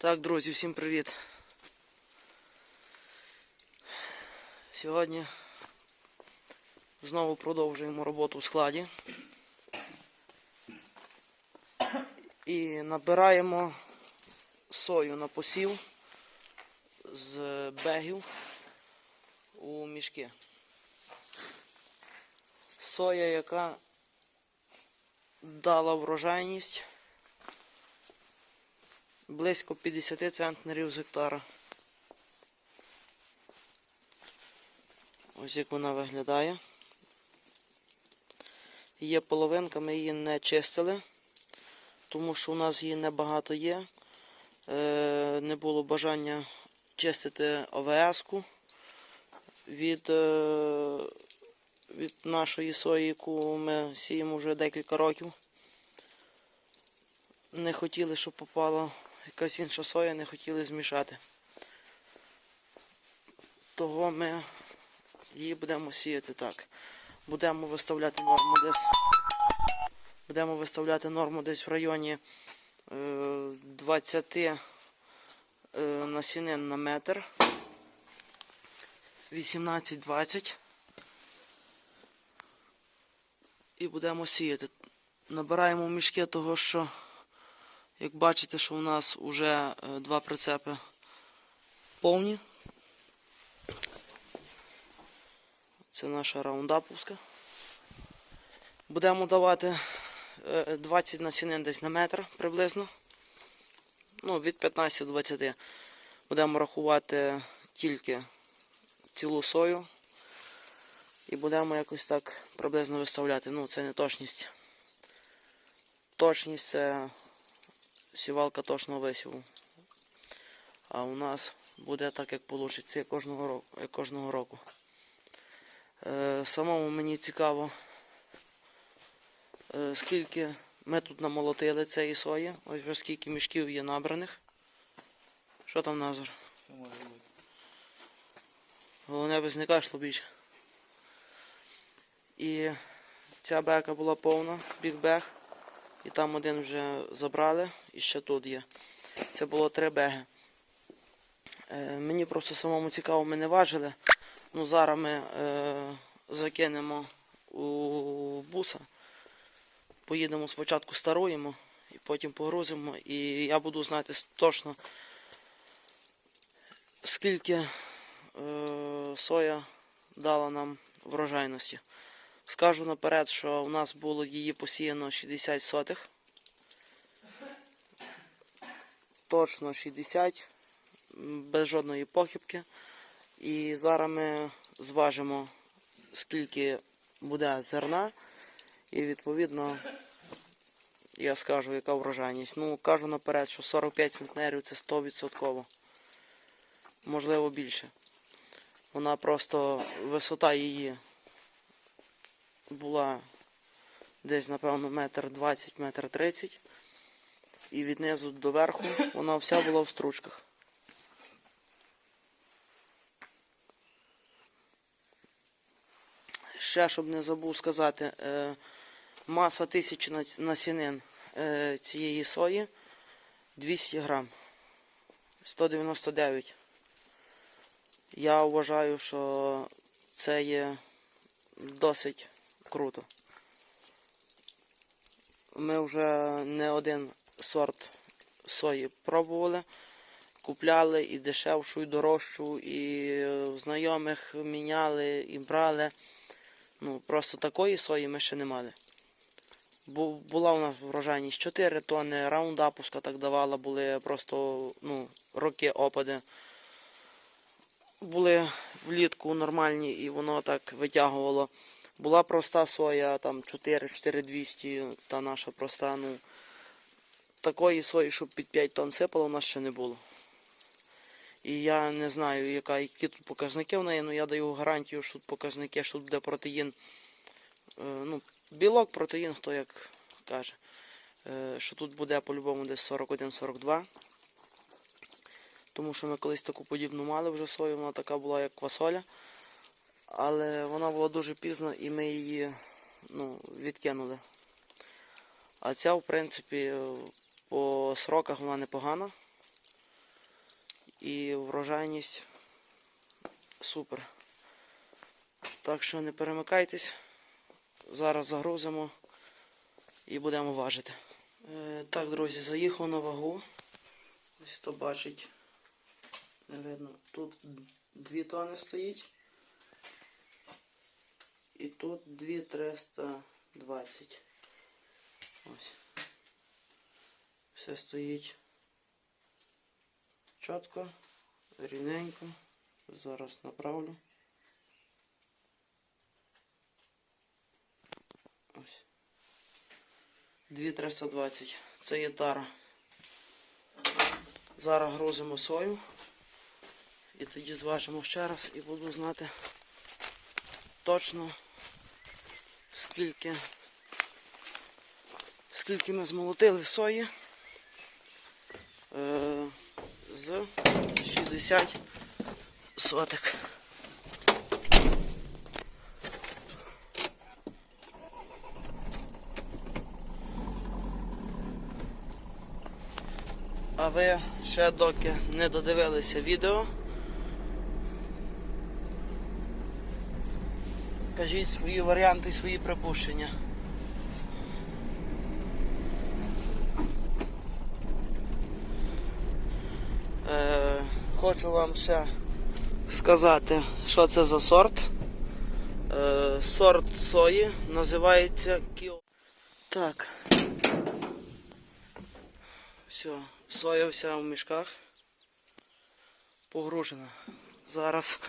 Так, друзі, всім привіт. Сьогодні знову продовжуємо роботу в складі. І набираємо сою на посів з бегів у мішки. Соя, яка дала врожайність близько 50 центнерів з гектара. Ось як вона виглядає. Є половинка, ми її не чистили, тому що у нас її небагато є. Е, не було бажання чистити ОВС-ку від, е, від нашої сої, яку ми сіємо вже декілька років. Не хотіли, щоб попала якась інша соя, не хотіли змішати. Того ми її будемо сіяти так. Будемо виставляти норму десь. Будемо виставляти норму десь в районі е, 20 е, насінин на метр. 18-20. І будемо сіяти. Набираємо мішки того, що як бачите, що у нас вже е, два прицепи повні. Це наша раундаповська. Будемо давати е, 20 насінин десь на метр приблизно. Ну, від 15 до 20. Будемо рахувати тільки цілу сою. І будемо якось так приблизно виставляти. Ну, це не точність. Точність це сівалка точного висіву. А у нас буде так, як вийде кожного року. Як кожного року. Е, самому мені цікаво, е, скільки ми тут намолотили цієї сої. Ось вже скільки мішків є набраних. Що там Назар? Що може бути? Головне без не більше. І ця бека була повна, бігбег. І там один вже забрали, і ще тут є. Це було три беги. Е, мені просто самому цікаво, ми не важили. Ну, зараз ми е, закинемо у буса. Поїдемо спочатку старуємо, і потім погрузимо. І я буду знати точно, скільки е, соя дала нам врожайності. Скажу наперед, що у нас було її посіяно 60 сотих. Точно 60, без жодної похибки. І зараз ми зважимо, скільки буде зерна. І відповідно я скажу, яка врожайність. Ну, кажу наперед, що 45 центнерів це 100%. Можливо більше. Вона просто висота її була десь, напевно, метр 20, метр 30. І від низу до верху вона вся була в стручках. Ще, щоб не забув сказати, е, маса тисячі насінин е, цієї сої 200 грам. 199. Я вважаю, що це є досить круто. Ми вже не один сорт сої пробували. Купляли і дешевшу, і дорожчу, і знайомих міняли, і брали. Ну, просто такої сої ми ще не мали. Бу- Була у нас врожайність 4 тонни, раундапуска так давала, були просто ну, роки опади. Були влітку нормальні і воно так витягувало. Була проста соя, там 4-4200, та наша проста, ну. Такої сої, щоб під 5 тонн сипало, у нас ще не було. І я не знаю, яка, які тут показники в неї, але я даю гарантію, що тут показники, що тут буде протеїн. е, Ну, білок, протеїн, хто як каже. Е, Що тут буде по-любому десь 41-42. Тому що ми колись таку подібну мали вже сою, вона така була, як квасоля. Але вона була дуже пізна і ми її ну, відкинули. А ця, в принципі, по сроках вона непогана. і врожайність супер. Так що не перемикайтесь. Зараз загрузимо і будемо важити. Е, так, друзі, заїхав на вагу. Ось хто бачить, не видно. Тут 2 тони стоїть. І тут 2320. Ось. Все стоїть чітко, рівненько. Зараз направлю. Ось. 2320. Це є тара. Зараз грузимо сою. І тоді зважимо ще раз і буду знати точно скільки скільки ми змолотили сої е, з 60 соток. А ви ще доки не додивилися відео, кажіть свої варіанти свої припущення. Е, хочу вам ще сказати, що це за сорт. Е, сорт сої називається Кіо. Так. Все, соя вся в мішках. Погружена. Зараз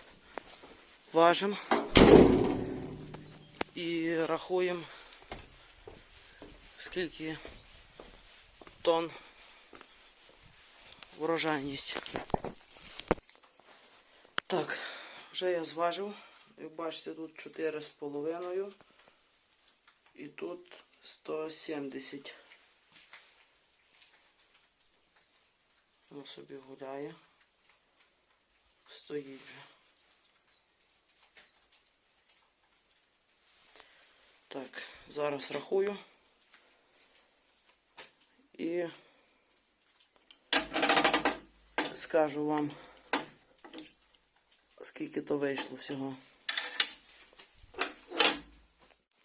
важимо і рахуємо, скільки тонн врожайність. Так, вже я зважив. Як бачите, тут 4,5 і тут 170. Воно собі гуляє. Стоїть вже. Так, зараз рахую. І скажу вам, скільки то вийшло всього.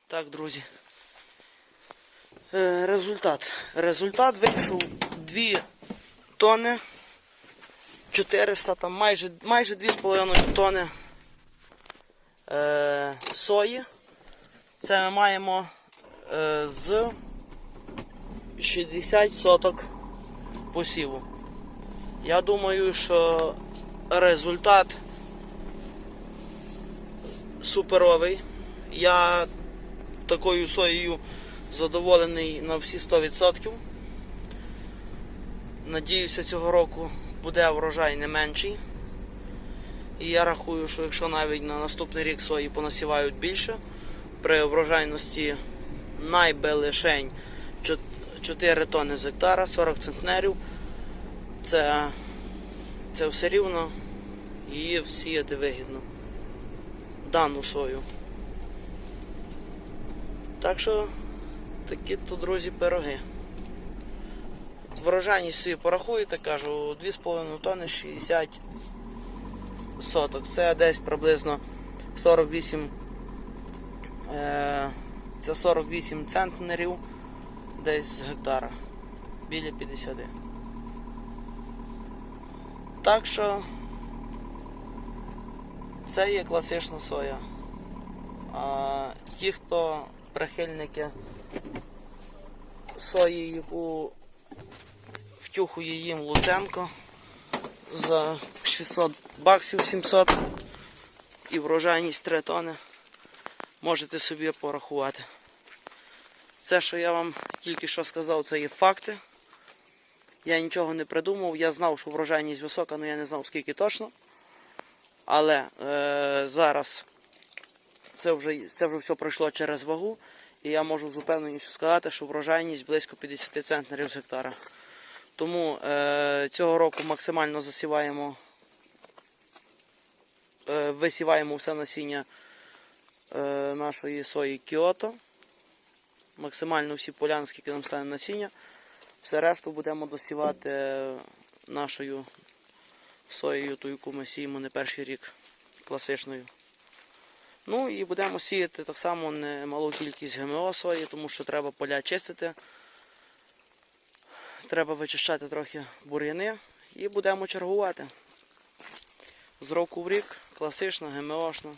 Так, друзі. Е, результат. Результат вийшов 2 тони 400, там майже, майже 2,5 тони е, сої. Це ми маємо е, з 60 соток посіву. Я думаю, що результат суперовий. Я такою соєю задоволений на всі 100%. Надіюся, цього року буде врожай не менший. І я рахую, що якщо навіть на наступний рік сої понасівають більше, при врожайності найби лишень 4 тонни з гектара, 40 центнерів, це, це все рівно її всіяти вигідно. Дану сою. Так що такі то, друзі, пироги. Врожайність собі порахуєте, кажу, 2,5 тонни 60 соток. Це десь приблизно 48 е, це 48 центнерів десь з гектара. Біля 50. Так що це є класична соя. А ті, хто прихильники сої, яку втюхує їм Луценко за 600 баксів 700 і врожайність 3 тони. Можете собі порахувати. Це, що я вам тільки що сказав, це є факти. Я нічого не придумав. Я знав, що врожайність висока, але я не знав скільки точно. Але е, зараз це вже, це вже все пройшло через вагу. І я можу з упевненістю сказати, що врожайність близько 50 центнерів з гектара. Тому е, цього року максимально засіваємо, е, висіваємо все насіння нашої сої Кіото. Максимально всі поляни, скільки нам стане насіння. Все решту будемо досівати нашою соєю, ту, яку ми сіємо не перший рік класичною. Ну і будемо сіяти так само немалу кількість ГМО сої, тому що треба поля чистити. Треба вичищати трохи бур'яни і будемо чергувати. З року в рік, класично, ГМОшно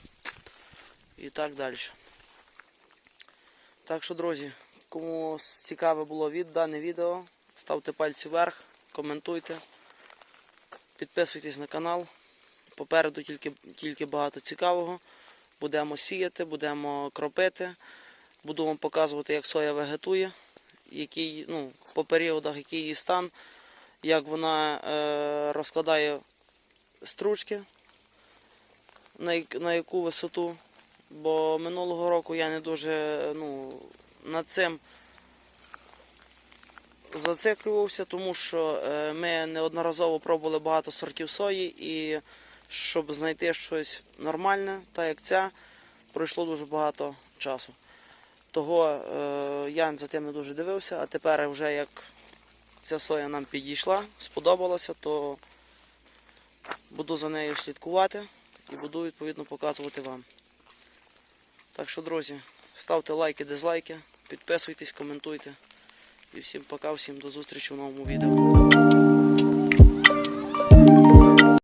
і так далі. Так що, друзі, кому цікаве було від дане відео, ставте пальці вверх, коментуйте, підписуйтесь на канал. Попереду тільки, тільки багато цікавого. Будемо сіяти, будемо кропити. Буду вам показувати, як соя вегетує, який, ну, по періодах, який її стан, як вона е, розкладає стручки, на, на яку висоту. Бо минулого року я не дуже ну, над цим зациклювався, тому що е, ми неодноразово пробували багато сортів сої і щоб знайти щось нормальне, так як ця, пройшло дуже багато часу. Того е, я за тим не дуже дивився, а тепер вже як ця соя нам підійшла, сподобалася, то буду за нею слідкувати і буду відповідно показувати вам. Так що, друзі, ставте лайки, дизлайки, підписуйтесь, коментуйте. І всім пока, всім до зустрічі в новому відео.